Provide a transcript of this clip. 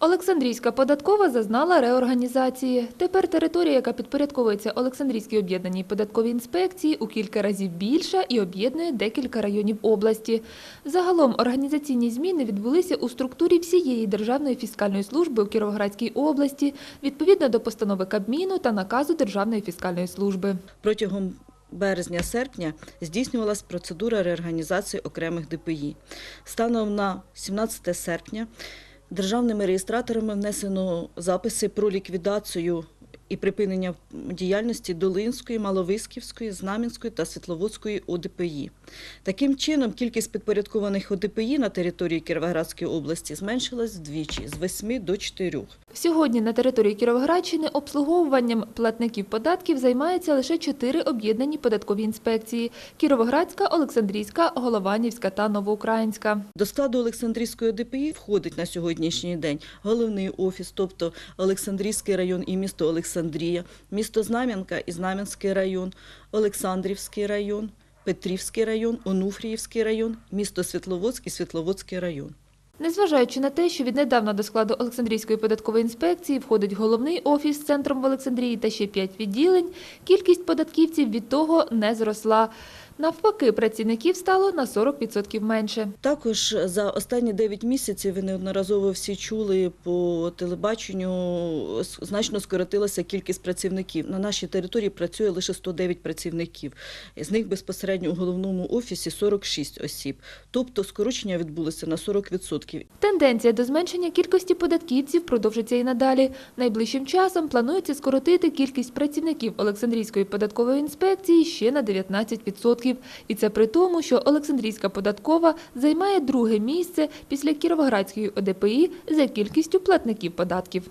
Олександрійська податкова зазнала реорганізації. Тепер територія, яка підпорядковується Олександрійській об'єднаній податковій інспекції, у кілька разів більша і об'єднує декілька районів області. Загалом організаційні зміни відбулися у структурі всієї Державної фіскальної служби у Кіровоградській області, відповідно до постанови Кабміну та наказу Державної фіскальної служби. Протягом березня-серпня здійснювалась процедура реорганізації окремих ДПІ. Станом на 17 серпня державними реєстраторами внесено записи про ліквідацію і припинення діяльності Долинської, Маловисківської, Знам'янської та Світловодської ОДПІ. Таким чином, кількість підпорядкованих ОДПІ на території Кіровоградської області зменшилась вдвічі з 8 до 4. Сьогодні на території Кіровоградщини обслуговуванням платників податків займаються лише чотири об'єднані податкові інспекції – Кіровоградська, Олександрійська, Голованівська та Новоукраїнська. До складу Олександрійської ДПІ входить на сьогоднішній день головний офіс, тобто Олександрійський район і місто Олександрія, місто Знам'янка і Знам'янський район, Олександрівський район, Петрівський район, Онуфріївський район, місто Світловодськ і Світловодський район. Незважаючи на те, що віднедавна до складу Олександрійської податкової інспекції входить головний офіс з центром в Олександрії та ще п'ять відділень, кількість податківців від того не зросла. Навпаки, працівників стало на 40% менше. Також за останні 9 місяців ви неодноразово всі чули по телебаченню, значно скоротилася кількість працівників. На нашій території працює лише 109 працівників. З них безпосередньо у головному офісі 46 осіб. Тобто скорочення відбулося на 40%. Тенденція до зменшення кількості податківців продовжиться і надалі. Найближчим часом планується скоротити кількість працівників Олександрійської податкової інспекції ще на 19%. І це при тому, що Олександрійська податкова займає друге місце після Кіровоградської ОДПІ за кількістю платників податків.